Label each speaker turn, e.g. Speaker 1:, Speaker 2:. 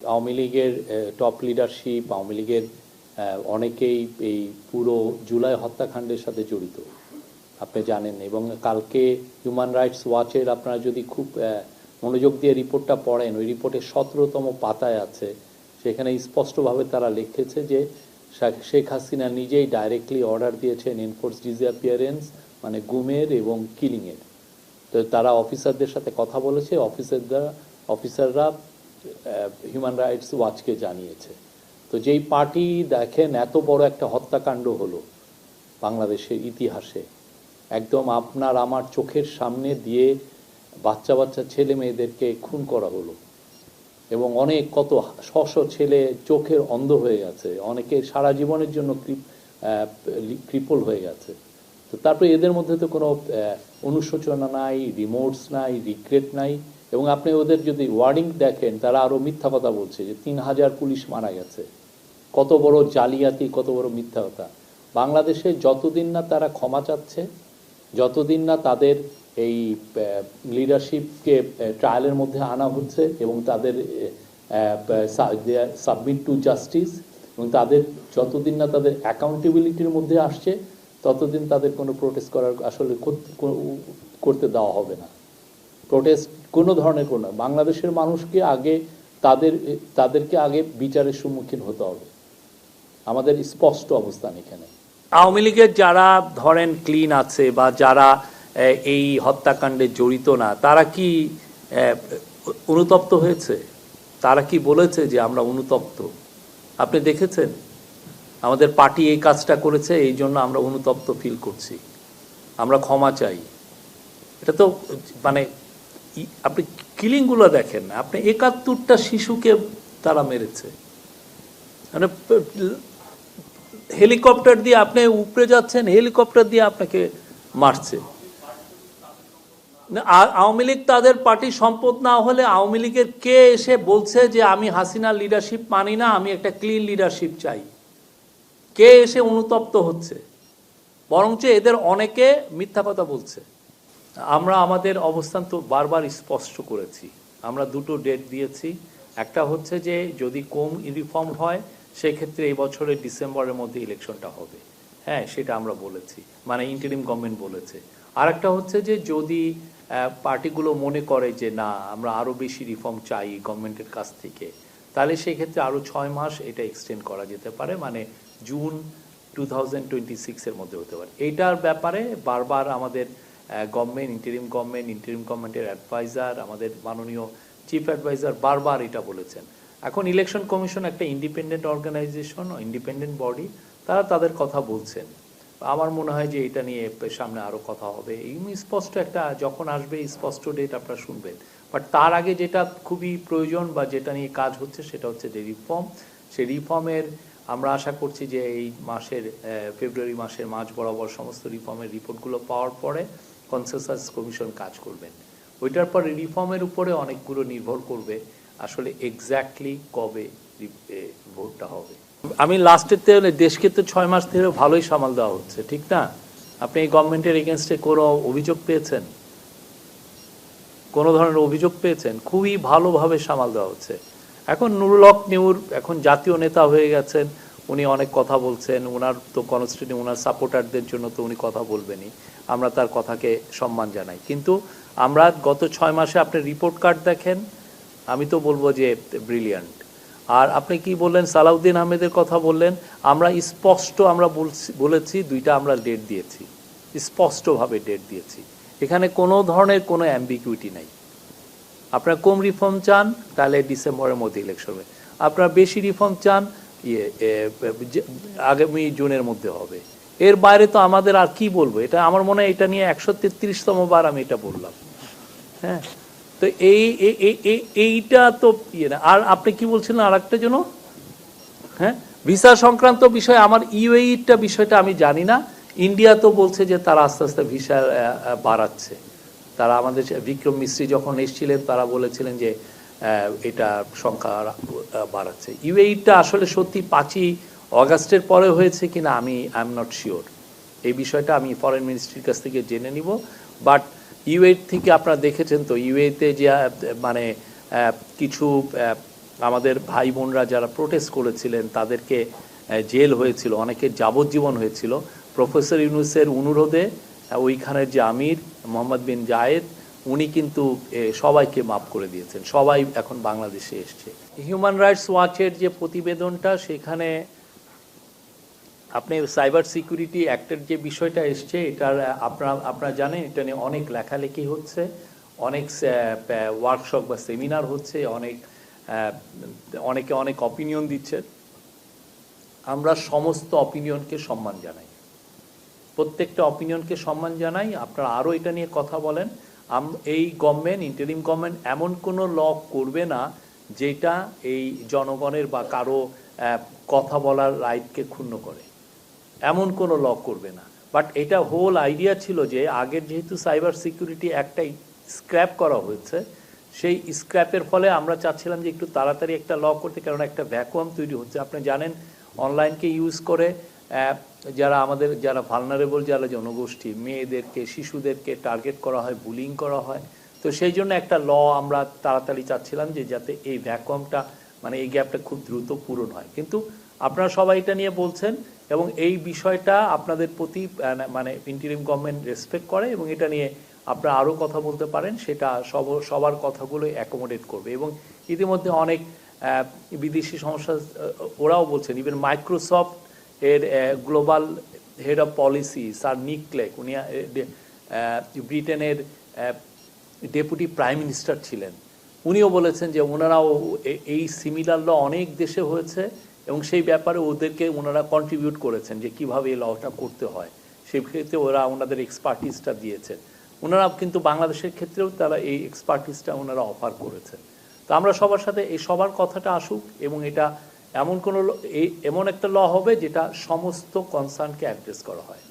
Speaker 1: আওয়ামী লীগের top leadership Awami লীগের অনেকেই এই পুরো জুলাই হত্যাকাণ্ডের সাথে জড়িত, আপনি জানেন। এবং কালকে হিউম্যান রাইটস ওয়াচের আপনারা যদি খুব মনোযোগ দিয়ে রিপোর্টটা পড়েন, ওই রিপোর্টের সতেরোতম পাতায় আছে। সেখানে স্পষ্টভাবে তারা লিখেছে যে শেখ হাসিনা নিজেই ডাইরেক্টলি অর্ডার দিয়েছেন এনফোর্স ডিসঅ্যাপিয়ারেন্স মানে গুমের এবং কিলিংয়ের তো তারা অফিসারদের সাথে কথা বলেছে অফিসাররা অফিসাররা হিউম্যান রাইটস ওয়াচকে জানিয়েছে। তো যেই পার্টি দেখেন এত বড় একটা হত্যাকাণ্ড হলো বাংলাদেশের ইতিহাসে, একদম আপনার আমার চোখের সামনে দিয়ে বাচ্চা বাচ্চা ছেলে মেয়েদেরকে খুন করা হলো। এবং অনেক কত শ শ ছেলে চোখের অন্ধ হয়ে গেছে, অনেকে সারা জীবনের জন্য কৃপল হয়ে গেছে। তো তারপরে এদের মধ্যে তো কোনো অনুশোচনা নাই, রিমোটস নাই, রিগ্রেট নাই। এবং আপনি ওদের যদি ওয়ার্ডিং দেখেন, তারা আরও মিথ্যা কথা বলছে যে তিন হাজার পুলিশ মারা গেছে। কত বড় জালিয়াতি, কত বড় মিথ্যা কথা। বাংলাদেশে যতদিন না তারা ক্ষমা চাচ্ছে, যতদিন না তাদের এই লিডারশিপকে ট্রায়ালের মধ্যে আনা হচ্ছে এবং তাদের সাবমিট টু জাস্টিস এবং তাদের, যতদিন না তাদের অ্যাকাউন্টেবিলিটির মধ্যে আসছে ততদিন তাদের কোনো প্রোটেস্ট করার আসলে কর- কর- করতে দেওয়া হবে না। প্রোটেস্ট কোনো ধরনের কোনো বাংলাদেশের মানুষকে আগে তাদের, তাদেরকে আগে বিচারের সম্মুখীন হতে হবে। আমাদের স্পষ্ট অবস্থান এখানে। আওয়ামী লীগের যারা ধরেন ক্লিন আছে বা যারা এই হত্যাকাণ্ডে জড়িত না, তারা কি অনুতপ্ত হয়েছে? তারা কি বলেছে যে আমরা অনুতপ্ত? আপনি দেখেছেন? আমাদের পার্টি এই কাজটা করেছে, এই জন্য আমরা অনুতপ্ত ফিল করছি। আমরা ক্ষমা চাই। এটা তো মানে আপনি কিলিংগুলো দেখেন আপনি একাত্তরটা শিশুকে তারা মেরেছে। মানে হেলিকপ্টার দিয়ে আপনি উপরে যাচ্ছেন, হেলিকপ্টার দিয়ে আপনাকে মারছে। আওয়ামী লীগ তাদের পার্টি সম্পদ না হলে আওয়ামী লীগের কে এসে বলছে যে, আমি হাসিনার লিডারশিপ মানি না, আমি একটা ক্লিন লিডারশিপ চাই। কে এসে অনুতপ্ত হচ্ছে? বরঞ্চ এদের অনেকে মিথ্যা কথা বলছে। আমরা আমাদের অবস্থান তো বারবার স্পষ্ট করেছি। আমরা দুটো ডেট দিয়েছি। একটা হচ্ছে যে, যদি কম ইউনিফর্ম হয়, সেক্ষেত্রে এই বছরের ডিসেম্বরের মধ্যে ইলেকশনটা হবে। হ্যাঁ সেটা আমরা বলেছি। মানে ইন্টারিম গভর্নমেন্ট বলেছে। আর একটা হচ্ছে যে, যদি পার্টিগুলো মনে করে যে, না, আমরা আরও বেশি রিফর্ম চাই গভর্নমেন্টের কাছ থেকে, তাহলে সেক্ষেত্রে আরও ছয় মাস এটা এক্সটেন্ড করা যেতে পারে। মানে জুন টু থাউজেন্ড টোয়েন্টি সিক্সের মধ্যে হতে পারে। এইটার ব্যাপারে বারবার আমাদের গভর্নমেন্ট ইন্টারিম গভর্নমেন্ট ইন্টারিম গভর্নমেন্টের অ্যাডভাইজার আমাদের মাননীয় চিফ অ্যাডভাইজার বারবার এটা বলেছেন। এখন ইলেকশন কমিশন একটা ইন্ডিপেন্ডেন্ট অর্গানাইজেশন ইন্ডিপেন্ডেন্ট বডি তারা তাদের কথা বলছেন। আমার মনে হয় যে এটা নিয়ে সামনে আরও কথা হবে। এই স্পষ্ট একটা, যখন আসবে স্পষ্ট ডেট আপনারা শুনবেন। বাট তার আগে যেটা খুবই প্রয়োজন বা যেটা নিয়ে কাজ হচ্ছে সেটা হচ্ছে যে রিফর্ম সেই রিফর্মের আমরা আশা করছি যে এই মাসের ফেব্রুয়ারি মাসের মাঝ বরাবর সমস্ত রিফর্মের রিপোর্টগুলো পাওয়ার পরে কনসেনসাস কমিশন কাজ করবেন। ওইটার পরে রিফর্মের উপরে অনেকগুলো নির্ভর করবে আসলে এক্স্যাক্টলি কবে ভোটটা হবে। আমি লাস্টের থেকে দেশকে তো ছয় মাস ধরে ভালোই সামাল দেওয়া হচ্ছে, ঠিক না? আপনি এই গভর্নমেন্টের এগেনস্টে কোনো অভিযোগ পেয়েছেন? কোনো ধরনের অভিযোগ পেয়েছেন? খুবই ভালোভাবে সামাল দেওয়া হচ্ছে। এখন নুরুল হক নিউর এখন জাতীয় নেতা হয়ে গেছেন, উনি অনেক কথা বলছেন ওনার তো কনস্টিটিউ ওনার সাপোর্টারদের জন্য তো উনি কথা বলবেনই। আমরা তার কথাকে সম্মান জানাই। কিন্তু আমরা গত ছয় মাসে আপনি রিপোর্ট কার্ড দেখেন, আমি তো বলব যে ব্রিলিয়ান্ট আর আপনি কি বললেন? সালাউদ্দিন আহমেদের কথা বললেন, আমরা স্পষ্ট আমরা বলছি- দুইটা আমরা ডেট দিয়েছি। স্পষ্টভাবে ডেট দিয়েছি। এখানে কোনো ধরনের কোনো অ্যাম্বিগুইটি নাই। আপনারা কম রিফর্ম চান, তাহলে ডিসেম্বরের মধ্যে ইলেকশন হবে। আপনারা বেশি রিফর্ম চান ইয়ে আগামী জুনের মধ্যে হবে। এর বাইরে তো আমাদের আর কি বলব? এটা আমার মনে হয় এটা নিয়ে একশো তেত্রিশতম বার আমি এটা বললাম। হ্যাঁ? তো এই, এই- এই- এই- এইটা তো ইয়ে না। আর আপনি কি বলছিলেন আর একটা জন্য হ্যাঁ? ভিসা সংক্রান্ত বিষয়, আমার ইউএইটা বিষয়টা আমি জানি না। ইন্ডিয়া তো বলছে যে তারা আস্তে আস্তে ভিসা বাড়াচ্ছে। তারা আমাদের বিক্রম মিস্ত্রি যখন এসেছিলেন, তারা বলেছিলেন যে এটা সংখ্যা বাড়াচ্ছে। ইউএইটা আসলে সত্যি পাঁচই অগাস্টের পরে হয়েছে কিনা আমি আই এম নট শিওর এই বিষয়টা আমি ফরেন মিনিস্ট্রির কাছ থেকে জেনে নিব। বাট ইউএ থেকে আপনারা দেখেছেন তো ইউএতে যে মানে কিছু আমাদের ভাই বোনরা যারা প্রোটেস্ট করেছিলেন, তাদেরকে জেল হয়েছিল, অনেকের যাবজ্জীবন হয়েছিল। প্রফেসর ইউনুসের অনুরোধে ওইখানের যে আমির মোহাম্মদ বিন জায়েদ, উনি কিন্তু সবাইকে মাফ করে দিয়েছেন। সবাই এখন বাংলাদেশে এসছে। হিউম্যান রাইটস ওয়াচের যে প্রতিবেদনটা, সেখানে আপনি সাইবার সিকিউরিটি অ্যাক্টের যে বিষয়টা এসছে, এটার আপনারা আপনারা জানেন, এটা নিয়ে অনেক লেখালেখি হচ্ছে, অনেক ওয়ার্কশপ বা সেমিনার হচ্ছে, অনেক অনেকে অনেক অপিনিয়ন দিচ্ছে। আমরা সমস্ত অপিনিয়নকে সম্মান জানাই। প্রত্যেকটা অপিনিয়নকে সম্মান জানাই। আপনারা আরও এটা নিয়ে কথা বলেন। এই গভর্নমেন্ট ইন্টারিম গভর্নমেন্ট এমন কোনো ল করবে না যেটা এই জনগণের বা কারও কথা বলার রাইটকে ক্ষুণ্ণ করে। এমন কোনো ল করবে না। বাট এটা হোল আইডিয়া ছিল যে আগের যেহেতু সাইবার সিকিউরিটি একটাই স্ক্র্যাপ করা হয়েছে, সেই স্ক্র্যাপের ফলে আমরা চাচ্ছিলাম যে একটু তাড়াতাড়ি একটা ল করতে কারণ একটা ভ্যাকুয়াম তৈরি হচ্ছে। আপনি জানেন অনলাইনকে ইউজ করে যারা আমাদের, যারা ভালনারেবল যারা জনগোষ্ঠী, মেয়েদেরকে, শিশুদেরকে টার্গেট করা হয় বুলিং করা হয়, তো সেই জন্য একটা ল আমরা তাড়াতাড়ি চাচ্ছিলাম যে যাতে এই ভ্যাকুয়ামটা মানে এই গ্যাপটা খুব দ্রুত পূরণ হয়। কিন্তু আপনারা সবাই এটা নিয়ে বলছেন এবং এই বিষয়টা আপনাদের প্রতি মানে ইন্টারিম গভর্নমেন্ট রেসপেক্ট করে এবং এটা নিয়ে আপনারা আরও কথা বলতে পারেন, সেটা সব, সবার কথাগুলো অ্যাকোমোডেট করবে। এবং ইতিমধ্যে অনেক বিদেশি সংস্থা, ওরাও বলছেন ইভেন মাইক্রোসফট এর global head of policy sir Nick Clegg উনি ব্রিটেনের ডেপুটি প্রাইম মিনিস্টার ছিলেন। উনিও বলেছেন যে ওনারাও এই সিমিলার ল অনেক দেশে হয়েছে এবং সেই ব্যাপারে ওদেরকে ওনারা কন্ট্রিবিউট করেছেন যে কীভাবে এই লটা করতে হয়। সেই ক্ষেত্রে ওরা ওনাদের এক্সপার্টিসটা দিয়েছেন। ওনারা কিন্তু বাংলাদেশের ক্ষেত্রেও তারা এই এক্সপার্টিসটা ওনারা অফার করেছেন। তো আমরা সবার সাথে এই সবার কথাটা আসুক এবং এটা এমন কোনো এমন একটা ল হবে যেটা সমস্ত কনসার্নকে অ্যাড্রেস করা হয়।